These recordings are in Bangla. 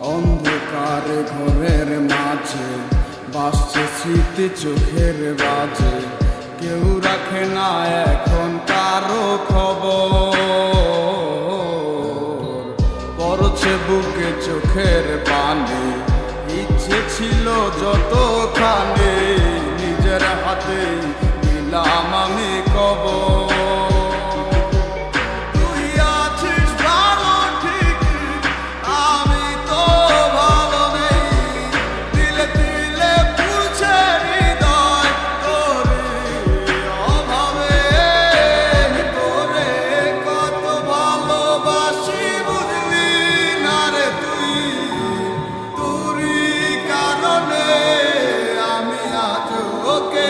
অন্ধকার ঘরের মাঝে, বাসছে স্মৃতি চোখের বাজে। কেউ রাখে না এখন কারও খবর। পড়ছে বুকে চোখের পানি, ইচ্ছে ছিল যতখানি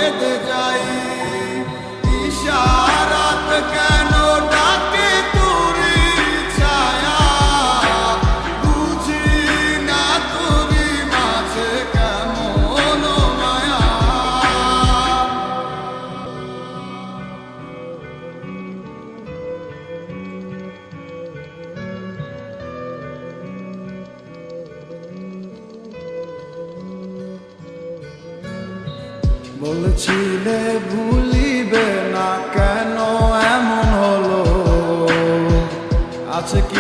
কেঁদে যাই বলছিলে ভুলিবে না কেন এমন হলো? আছে কি